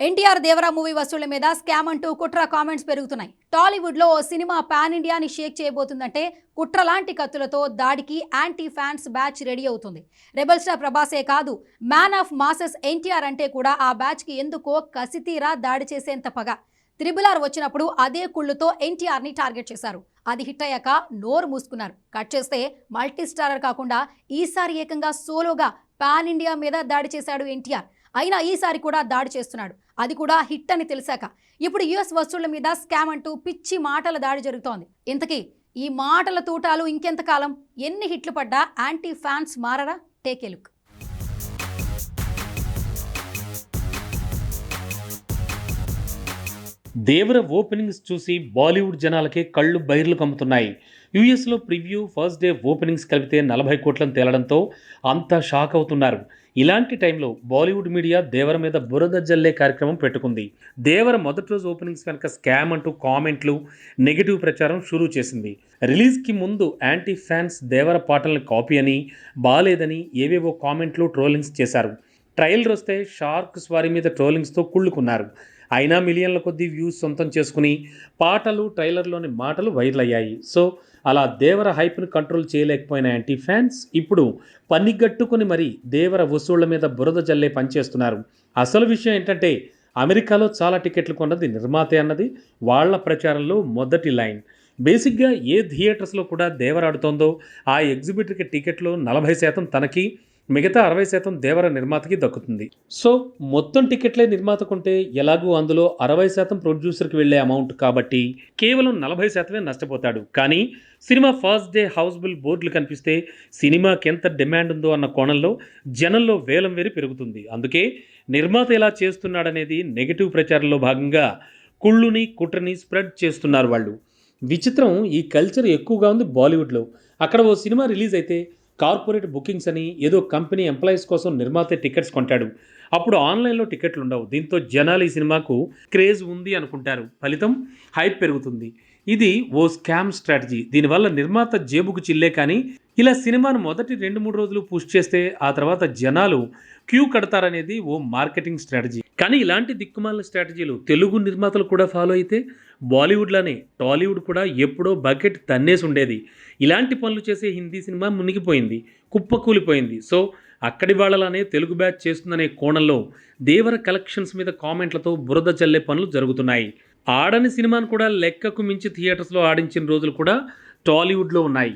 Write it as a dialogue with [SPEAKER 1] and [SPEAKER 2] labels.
[SPEAKER 1] NTR Devara movie వసూళ్ళ మీద scam అంటూ కుట్ర కామెంట్స్ పెరుగుతున్నాయి. టాలీవుడ్లో ఓ సినిమా పాన్ ఇండియాని షేక్ చేయబోతుందంటే కుట్ర లాంటి కత్తులతో దాడికి యాంటీ ఫ్యాన్స్ బ్యాచ్ రెడీ అవుతుంది. రెబల్ స్టార్ ప్రభాసే కాదు మ్యాన్ ఆఫ్ మాసెస్ ఎన్టీఆర్ అంటే కూడా ఆ బ్యాచ్కి ఎందుకో కసితీరా దాడి చేసేంత పగ. త్రిబుల్ ఆర్ వచ్చినప్పుడు అదే కుళ్ళుతో ఎన్టీఆర్ని టార్గెట్ చేశారు. అది హిట్ అయ్యాక నోరు మూసుకున్నారు. కట్ చేస్తే మల్టీ స్టారర్ కాకుండా ఈసారి ఏకంగా సోలోగా పాన్ ఇండియా మీద దాడి చేశాడు ఎన్టీఆర్. అయినా ఈసారి కూడా దాడి చేస్తున్నాడు. అది కూడా హిట్ అని తెలిసాక. ఇప్పుడు యుఎస్ వస్తువుల మీద స్కామ్ అంటూ పిచ్చి మాటల దాడి జరుగుతోంది. ఇంతకీ ఈ మాటల తూటాలు ఇంకెంతకాలం ఎన్ని హిట్లు పడ్డా? యాంటీ ఫ్యాన్స్ మారరా? టేకే లుక్.
[SPEAKER 2] దేవర ఓపెనింగ్స్ చూసి బాలీవుడ్ జనాలకే కళ్ళు బైర్లు కమ్ముతున్నాయి. యూఎస్లో ప్రివ్యూ ఫస్ట్ డే ఓపెనింగ్స్ కలిపితే నలభై కోట్లను తేలడంతో అంతా షాక్ అవుతున్నారు. ఇలాంటి టైంలో బాలీవుడ్ మీడియా దేవర మీద బురద జల్లే కార్యక్రమం పెట్టుకుంది. దేవర మొదటి రోజు ఓపెనింగ్స్ కనుక స్కామ్ అంటూ కామెంట్లు నెగిటివ్ ప్రచారం షురూ చేసింది. రిలీజ్కి ముందు యాంటీ ఫ్యాన్స్ దేవర పాటలను కాపీ అని బాలేదని ఏవేవో కామెంట్లు ట్రోలింగ్స్ చేశారు. ట్రయల్ వస్తే షార్క్ స్వారీ మీద ట్రోలింగ్స్తో కుళ్ళుకున్నారు. అయినా మిలియన్ల కొద్దీ వ్యూస్ సొంతం చేసుకుని పాటలు ట్రైలర్లోని మాటలు వైరల్ అయ్యాయి సో అలా దేవర హైప్ను కంట్రోల్ చేయలేకపోయిన యాంటీ ఫ్యాన్స్? ఇప్పుడు పన్నిగట్టుకుని మరీ దేవర వసూళ్ళ మీద బురద జల్లే పనిచేస్తున్నారు అసలు విషయం ఏంటంటే అమెరికాలో చాలా టికెట్లు కొన్నది నిర్మాతే అన్నది వాళ్ళ ప్రచారంలో మొదటి లైన్. బేసిక్గా ఏ థియేటర్స్లో కూడా దేవరాడుతోందో ఆ ఎగ్జిబిటర్కి టికెట్లు నలభై శాతం తనకి మిగతా అరవై శాతం దేవర నిర్మాతకి దక్కుతుంది. సో మొత్తం టికెట్లే నిర్మాతకుంటే ఎలాగూ అందులో అరవై శాతం ప్రొడ్యూసర్కి వెళ్ళే అమౌంట్ కాబట్టి కేవలం నలభై శాతమే నష్టపోతాడు. కానీ సినిమా ఫస్ట్ డే హౌస్బుల్ బోర్డులు కనిపిస్తే సినిమాకి ఎంత డిమాండ్ ఉందో అన్న కోణంలో జనంలో వేలం వేరి పెరుగుతుంది. అందుకే నిర్మాత ఎలా చేస్తున్నాడనేది నెగిటివ్ ప్రచారంలో భాగంగా కుళ్ళుని కుట్రని స్ప్రెడ్ చేస్తున్నారు వాళ్ళు. విచిత్రం ఈ కల్చర్ ఎక్కువగా ఉంది బాలీవుడ్లో. అక్కడ ఓ సినిమా రిలీజ్ అయితే కార్పొరేట్ బుకింగ్స్ అని ఏదో కంపెనీ ఎంప్లాయీస్ కోసం నిర్మాత టికెట్స్ కొంటాడు. అప్పుడు ఆన్లైన్లో టికెట్లు ఉండవు. దీంతో జనాలు ఈ సినిమాకు క్రేజ్ ఉంది అనుకుంటారు. ఫలితం హైప్ పెరుగుతుంది. ఇది ఓ స్కామ్ స్ట్రాటజీ. దీనివల్ల నిర్మాత జేబుకు చిల్లే కానీ ఇలా సినిమాను మొదటి రెండు మూడు రోజులు పుష్ చేస్తే ఆ తర్వాత జనాలు క్యూ కడతారనేది ఓ మార్కెటింగ్ స్ట్రాటజీ. కానీ ఇలాంటి దిక్కుమాల స్ట్రాటజీలు తెలుగు నిర్మాతలు కూడా ఫాలో అయితే బాలీవుడ్లోనే టాలీవుడ్ కూడా ఎప్పుడో బకెట్ తన్నేసి ఉండేది. ఇలాంటి పనులు చేసే హిందీ సినిమా మునిగిపోయింది కుప్పకూలిపోయింది. సో అక్కడి వాళ్ళలానే తెలుగు బ్యాచ్ చేస్తుందనే కోణంలో దేవర కలెక్షన్స్ మీద కామెంట్లతో బురద చల్లే పనులు జరుగుతున్నాయి. ఆడని సినిమాను కూడా లెక్కకు మించి థియేటర్స్లో ఆడించిన రోజులు కూడా టాలీవుడ్లో ఉన్నాయి.